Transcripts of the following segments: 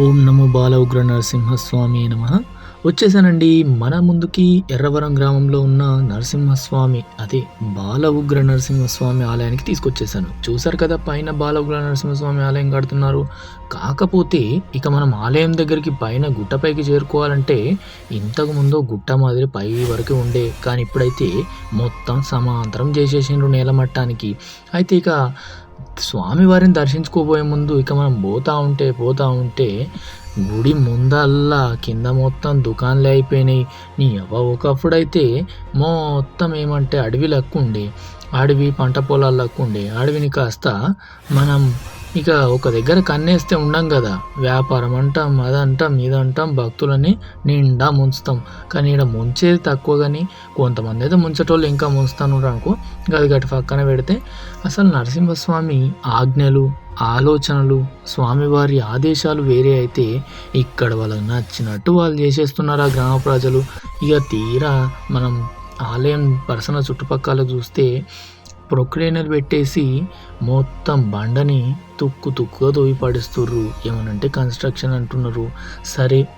ఓం నమో బాల ఉగ్ర నరసింహస్వామి నమ. వచ్చేసానండి మన ముందుకి ఎర్రవరం గ్రామంలో ఉన్న నరసింహస్వామి అదే బాల ఉగ్ర నరసింహస్వామి ఆలయానికి తీసుకొచ్చేసాను. చూసారు కదా పైన బాల ఉగ్ర నరసింహస్వామి ఆలయం కడుతున్నారు. కాకపోతే ఇక మనం ఆలయం దగ్గరికి పైన గుట్టపైకి చేరుకోవాలంటే ఇంతకు ముందు గుట్ట మాదిరి పై వరకు ఉండే. కానీ ఇప్పుడైతే మొత్తం సమాంతరం చేసేసిండ్రు నేల మట్టానికి అయితే ఇక స్వామివారిని దర్శించుకోబోయే ముందు ఇక మనం పోతా ఉంటే పోతా ఉంటే గుడి ముందల్లా కింద మొత్తం దుకాన్లే అయిపోయినాయి. నీ అవ్వ ఒకప్పుడైతే మొత్తం ఏమంటే అడవి లక్కుండే అడవి పంట పొలాలు లక్కుండే. ఉండే అడవిని కాస్త మనం ఇక ఒక దగ్గర కన్నేస్తే ఉండం కదా. వ్యాపారం అంటాం అదంటాం ఇదంటాం భక్తులని నిండా ముంచుతాం. కానీ ఇక్కడ ముంచేది తక్కువ కానీ కొంతమంది అయితే ముంచటోళ్ళు ఇంకా ముంచుతాను అనుకో గది గట్టి పక్కన పెడితే అసలు నరసింహస్వామి ఆజ్ఞలు ఆలోచనలు స్వామివారి ఆదేశాలు వేరే అయితే ఇక్కడ వాళ్ళకి నచ్చినట్టు వాళ్ళు చేసేస్తున్నారు ఆ గ్రామ ప్రజలు. ఇక తీరా మనం ఆలయం పర్సన చుట్టుపక్కల చూస్తే ప్రొక్లైనర్ పెట్టేసి మొత్తం బండని తుక్కు తుక్కుగా తోయి పడిస్తుర్రు. ఏమనంటే కన్స్ట్రక్షన్ అంటున్నారు. సరే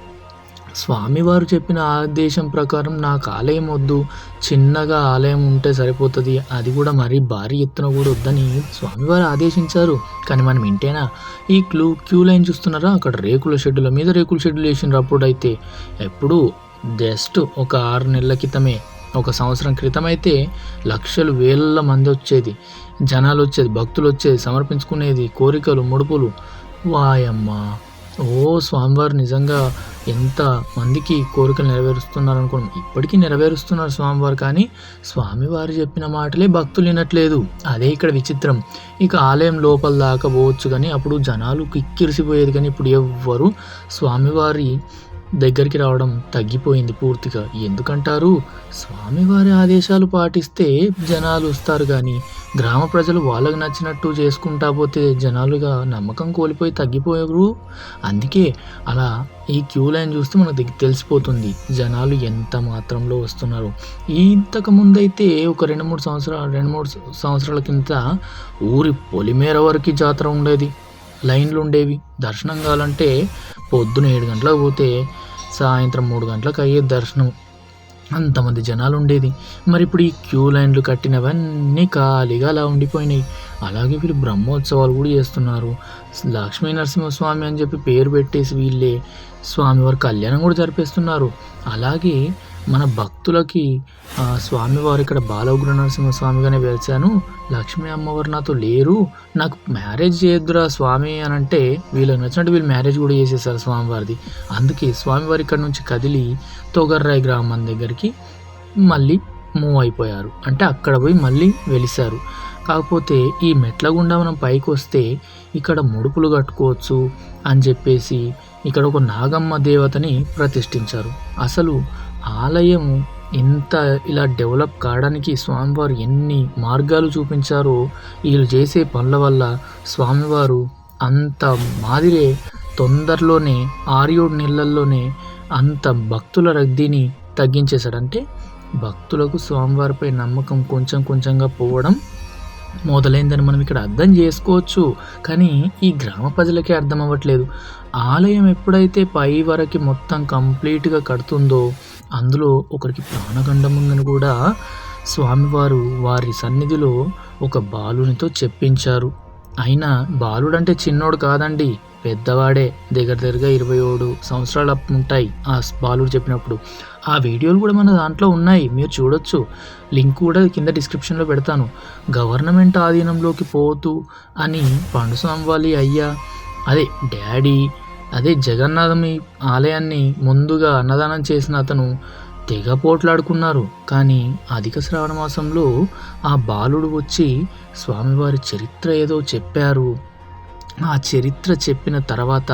స్వామివారు చెప్పిన ఆదేశం ప్రకారం నాకు ఆలయం వద్దు. చిన్నగా ఆలయం ఉంటే సరిపోతుంది. అది కూడా మరీ భారీ ఎత్తున కూడా వద్దని స్వామివారు ఆదేశించారు. కానీ మనం ఇంటేనా ఈ క్లూ క్యూ లైన్ చూస్తున్నారా? అక్కడ రేకుల షెడ్యూల మీద రేకుల షెడ్యూల్ వేసిండ్రు అప్పుడైతే. ఎప్పుడు? జస్ట్ ఒక ఆరు నెలల క్రితమే. ఒక సంవత్సరం క్రితం అయితే లక్షలు వేల మంది వచ్చేది జనాలు వచ్చేది భక్తులు వచ్చేది సమర్పించుకునేది కోరికలు ముడుపులు. వాయమ్మ! ఓ స్వామివారు నిజంగా ఎంత మందికి కోరికలు నెరవేరుస్తున్నారు అనుకున్నాం ఇప్పటికీ నెరవేరుస్తున్నారు స్వామివారు కానీ స్వామివారు చెప్పిన మాటలే భక్తులు వినట్లేదు. అదే ఇక్కడ విచిత్రం. ఇక ఆలయం లోపల దాకా పోవచ్చు కానీ అప్పుడు జనాలు కిక్కిరిసిపోయేది కానీ ఇప్పుడు ఎవ్వరు స్వామివారి దగ్గరికి రావడం తగ్గిపోయింది పూర్తిగా. ఎందుకంటారు? స్వామివారి ఆదేశాలు పాటిస్తే జనాలు వస్తారు కానీ గ్రామ ప్రజలు వాళ్ళకి నచ్చినట్టు చేసుకుంటా పోతే జనాలుగా నమ్మకం కోల్పోయి తగ్గిపోయారు? అందుకే అలా ఈ క్యూ లైన్ చూస్తే మనకు తెలిసిపోతుంది జనాలు ఎంత మాత్రంలో వస్తున్నారు. ఇంతకు ముందైతే ఒక రెండు మూడు సంవత్సరాలు రెండు మూడు సంవత్సరాల కింద ఊరి పొలిమేర వరకు జాతర ఉండేది. లైన్లు ఉండేవి దర్శనం కావాలంటే పొద్దున ఏడు గంటలకు పోతే సాయంత్రం మూడు గంటలకు అయ్యే దర్శనం. అంతమంది జనాలు ఉండేది. మరి ఇప్పుడు ఈ క్యూ లైన్లు కట్టినవన్నీ ఖాళీగా అలా ఉండిపోయినాయి. అలాగే వీళ్ళు బ్రహ్మోత్సవాలు కూడా చేస్తున్నారు. లక్ష్మీ నరసింహస్వామి అని చెప్పి పేరు పెట్టేసి వీళ్ళే స్వామివారి కళ్యాణం కూడా జరిపేస్తున్నారు. అలాగే మన భక్తులకి స్వామివారు ఇక్కడ బాలగురు నరసింహస్వామిగానే పిలిచాను. లక్ష్మీ అమ్మవారు నాతో లేరు. నాకు మ్యారేజ్ చేయొద్దురా స్వామి అని అంటే వీళ్ళకి నచ్చినట్టు వీళ్ళు మ్యారేజ్ కూడా చేసేసారు స్వామివారిది. అందుకే స్వామివారి ఇక్కడ నుంచి కదిలి తోగర్రాయి గ్రామం దగ్గరికి మళ్ళీ మూవ్ అయిపోయారు. అంటే అక్కడ పోయి మళ్ళీ వెలిసారు కాకపోతే ఈ మెట్ల గుండా మనం పైకి వస్తే ఇక్కడ ముడుపులు కట్టుకోవచ్చు అని చెప్పేసి ఇక్కడ ఒక నాగమ్మ దేవతని ప్రతిష్ఠించారు. అసలు ఆలయం ఇంత ఇలా డెవలప్ కావడానికి స్వామివారు ఎన్ని మార్గాలు చూపించారో వీళ్ళు చేసే పనుల వల్ల స్వామివారు అంత మాదిరే తొందరలోనే ఆర్యోడు నెలల్లోనే అంత భక్తుల రద్దీని తగ్గించేశాడు. అంటే భక్తులకు స్వామివారిపై నమ్మకం కొంచెం కొంచెంగా పోవడం మొదలైందని మనం ఇక్కడ అర్థం చేసుకోవచ్చు. కానీ ఈ గ్రామ ప్రజలకే అర్థం అవ్వట్లేదు. ఆలయం ఎప్పుడైతే పై వరకు మొత్తం కంప్లీట్గా కడుతుందో అందులో ఒకరికి ప్రాణగండం ఉందని కూడా స్వామివారు వారి సన్నిధిలో ఒక బాలునితో చెప్పించారు. అయినా బాలుడు అంటే చిన్నోడు కాదండి పెద్దవాడే. దగ్గర దగ్గరగా ఇరవై ఏడు సంవత్సరాలు ఉంటాయి ఆ బాలుడు చెప్పినప్పుడు. ఆ వీడియోలు కూడా మన దాంట్లో ఉన్నాయి మీరు చూడొచ్చు. లింక్ కూడా కింద డిస్క్రిప్షన్లో పెడతాను. గవర్నమెంట్ ఆధీనంలోకి పోతూ అని పండు స్వామి అయ్యా. అదే డాడీ అదే జగన్నాథమి ఆలయాన్ని ముందుగా అన్నదానం చేసిన అతను తెగ పోట్లాడుకున్నారు. కానీ అధిక శ్రావణ మాసంలో ఆ బాలుడు వచ్చి స్వామివారి చరిత్ర ఏదో చెప్పారు. ఆ చరిత్ర చెప్పిన తర్వాత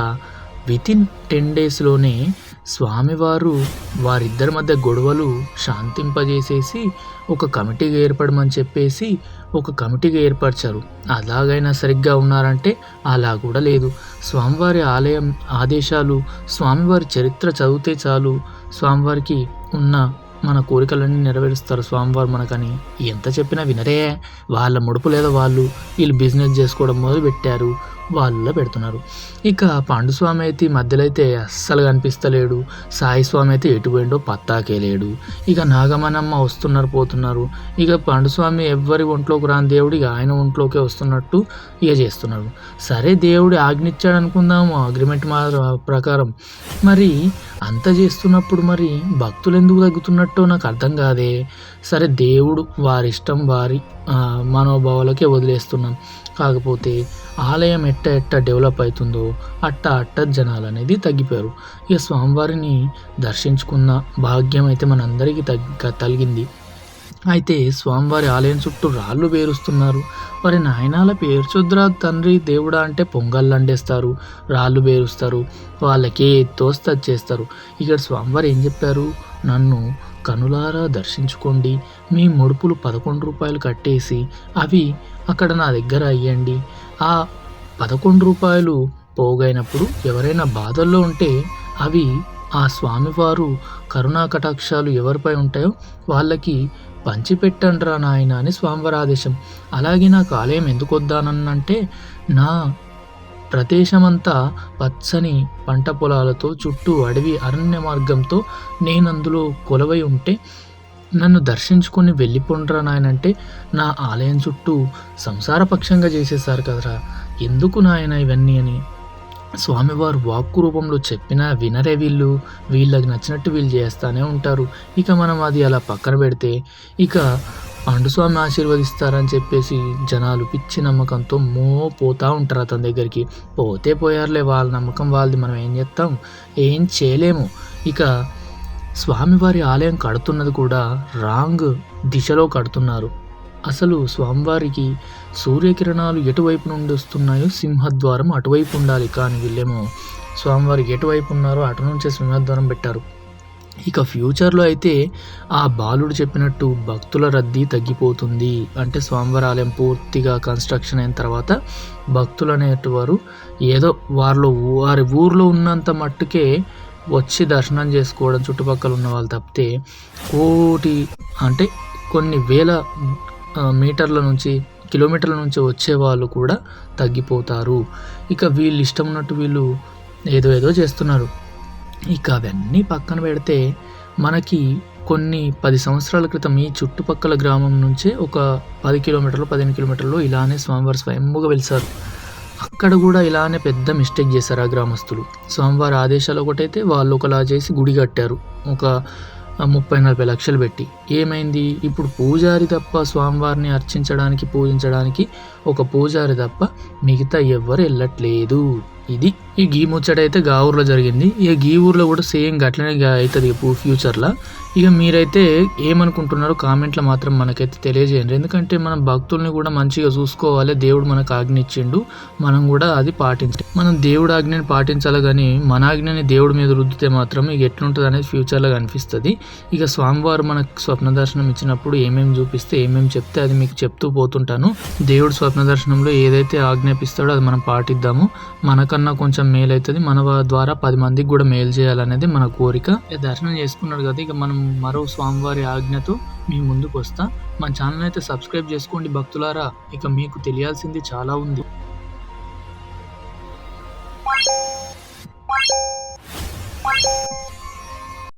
వితిన్ టెన్ డేస్లోనే స్వామివారు వారిద్దరి మధ్య గొడవలు శాంతింపజేసేసి ఒక కమిటీగా ఏర్పడమని చెప్పేసి ఒక కమిటీగా ఏర్పరిచారు. అలాగైనా సరిగ్గా ఉన్నారంటే అలా కూడా లేదు. స్వామివారి ఆలయం ఆదేశాలు స్వామివారి చరిత్ర చదివితే చాలు. స్వామివారికి ఉన్న మన కోరికలన్నీ నెరవేరుస్తారు స్వామివారు మనకని. ఎంత చెప్పినా వినరే. వాళ్ళ ముడుపు లేదా వాళ్ళు వీళ్ళు బిజినెస్ చేసుకోవడం మొదలు పెట్టారు వాళ్ళలో పెడుతున్నారు. ఇక పాండుస్వామి అయితే మధ్యలో అయితే అస్సలు కనిపిస్తలేడు. సాయి స్వామి అయితే ఎటు పోయిండో పత్తాకే లేడు. ఇక నాగమనమ్మ వస్తున్నారు పోతున్నారు. ఇక పాండుస్వామి ఎవ్వరి ఒంట్లోకి రాని దేవుడు ఇక ఆయన ఒంట్లోకే వస్తున్నట్టు ఇక చేస్తున్నాడు సరే దేవుడు ఆజ్ఞిచ్చాడు అనుకుందాము అగ్రిమెంట్ మా ప్రకారం. మరి అంత చేస్తున్నప్పుడు మరి భక్తులు ఎందుకు తగ్గుతున్నట్టో నాకు అర్థం కాదే. సరే దేవుడు వారి ఇష్టం వారి మనోభావాలకే వదిలేస్తున్నాం. కాకపోతే ఆలయం ఎట్ట ఎట్ట డెవలప్ అవుతుందో అట్ట అట్ట జనాలు అనేది తగ్గిపోయారు. ఇక స్వామివారిని దర్శించుకున్న భాగ్యం అయితే మనందరికీ తగ్గ తగిలింది. అయితే స్వామివారి ఆలయం చుట్టూ రాళ్ళు పేరుస్తున్నారు. వారి నాయనాల పేర్చొద్దురా తండ్రి దేవుడా అంటే పొంగళ్ళు అండేస్తారు. రాళ్ళు పేరుస్తారు. వాళ్ళకి ఏది చేస్తారు. ఇక్కడ స్వామివారు ఏం చెప్పారు? నన్ను కనులారా దర్శించుకోండి. మీ ముడుపులు పదకొండు రూపాయలు కట్టేసి అవి అక్కడ నా దగ్గర అయ్యండి. ఆ పదకొండు రూపాయలు పోగైనప్పుడు ఎవరైనా బాధల్లో ఉంటే అవి ఆ స్వామివారు కరుణా కటాక్షాలు ఎవరిపై ఉంటాయో వాళ్ళకి పంచిపెట్టండ్రా నాయన అని స్వామివారి ఆదేశం అలాగే నాకు ఆలయం ఎందుకు వద్దానంటే నా ప్రదేశమంతా పచ్చని పంట పొలాలతో చుట్టూ అడవి అరణ్య మార్గంతో నేను అందులో కొలవై ఉంటే నన్ను దర్శించుకొని వెళ్ళిపోండ్రా నాయనంటే నా ఆలయం చుట్టూ సంసారపక్షంగా చేసేసారు కదరా. ఎందుకు నాయన ఇవన్నీ అని? స్వామివారు వాక్కు రూపంలో చెప్పినా వినరే వీళ్ళు. వీళ్ళకి నచ్చినట్టు వీళ్ళు చేస్తానే ఉంటారు. ఇక మనం అది అలా పక్కన పెడితే ఇక పాండుస్వామి ఆశీర్వదిస్తారని చెప్పేసి జనాలు పిచ్చి నమ్మకంతో మో పోతా ఉంటారు అతని దగ్గరికి. పోతే పోయారులే వాళ్ళ నమ్మకం వాళ్ళది. మనం ఏం చేస్తాం? ఏం చేయలేము. ఇక స్వామివారి ఆలయం కడుతున్నది కూడా రాంగ్ దిశలో కడుతున్నారు. అసలు స్వామివారికి సూర్యకిరణాలు ఎటువైపు నుండి వస్తున్నాయో సింహద్వారం అటువైపు ఉండాలి. కానీ వీళ్ళేమో స్వామివారికి ఎటువైపు ఉన్నారో అటు నుంచే సింహద్వారం పెట్టారు. ఇక ఫ్యూచర్లో అయితే ఆ బాలుడు చెప్పినట్టు భక్తుల రద్దీ తగ్గిపోతుంది అంటే స్వామివారి ఆలయం పూర్తిగా కన్స్ట్రక్షన్ అయిన తర్వాత భక్తులు అనేటివారు ఏదో వారిలో వారి ఊర్లో ఉన్నంత మట్టుకే వచ్చి దర్శనం చేసుకోవడం చుట్టుపక్కల ఉన్న వాళ్ళు తప్పితే కోటి అంటే కొన్ని వేల మీటర్ల నుంచి కిలోమీటర్ల నుంచి వచ్చే వాళ్ళు కూడా తగ్గిపోతారు. ఇక వీళ్ళు ఇష్టం ఉన్నట్టు వీళ్ళు ఏదో ఏదో చేస్తున్నారు. ఇక అవన్నీ పక్కన పెడితే మనకి కొన్ని పది సంవత్సరాల క్రితం ఈ చుట్టుపక్కల గ్రామం నుంచే ఒక పది కిలోమీటర్లు పదిహేను కిలోమీటర్లు ఇలానే స్వామివారి స్వయంభుగా వెలిసారు. అక్కడ కూడా ఇలానే పెద్ద మిస్టేక్ చేశారు ఆ గ్రామస్తులు. స్వామివారి ఆదేశాలు ఒకటైతే వాళ్ళు ఒకలా చేసి గుడి కట్టారు. ఒక ముప్పై నలభై లక్షలు పెట్టి. ఏమైంది? ఇప్పుడు పూజారి తప్ప స్వామివారిని అర్చించడానికి పూజించడానికి ఒక పూజారి తప్ప మిగతా ఎవ్వరు వెళ్ళట్లేదు. ఇది. ఈ గీ ముచ్చట అయితే గా ఊర్లో జరిగింది. ఇక గీ ఊర్లో కూడా సేమ్ గట్లనే అవుతుంది ఇప్పుడు ఫ్యూచర్లో. ఇక మీరైతే ఏమనుకుంటున్నారో కామెంట్లో మాత్రం మనకైతే తెలియజేయండి. ఎందుకంటే మనం భక్తుల్ని కూడా మంచిగా చూసుకోవాలి. దేవుడు మనకు ఆజ్ఞ ఇచ్చిండు. మనం కూడా అది పాటించాలి. మనం దేవుడు ఆజ్ఞని పాటించాలి కానీ మన ఆజ్ఞని దేవుడి మీద రుద్దితే మాత్రం ఇక ఎట్లుంటుంది అనేది ఫ్యూచర్లో కనిపిస్తుంది. ఇక స్వామివారు మనకు స్వప్న దర్శనం ఇచ్చినప్పుడు ఏమేమి చూపిస్తే ఏమేమి చెప్తే అది మీకు చెప్తూ పోతుంటాను. దేవుడు స్వప్న దర్శనంలో ఏదైతే ఆజ్ఞాపిస్తాడో అది మనం పాటిద్దాము. మనకన్నా కొంచెం మేలు అవుతుంది మన ద్వారా పది మందికి కూడా మేలు చేయాలనేది మన కోరిక. దర్శనం చేసుకున్నాడు కదా ఇక మనం మరో స్వామివారి ఆజ్ఞతో మీ ముందుకు వస్తా మన ఛానల్ అయితే సబ్స్క్రైబ్ చేసుకోండి భక్తులారా. ఇక మీకు తెలియాల్సింది చాలా ఉంది.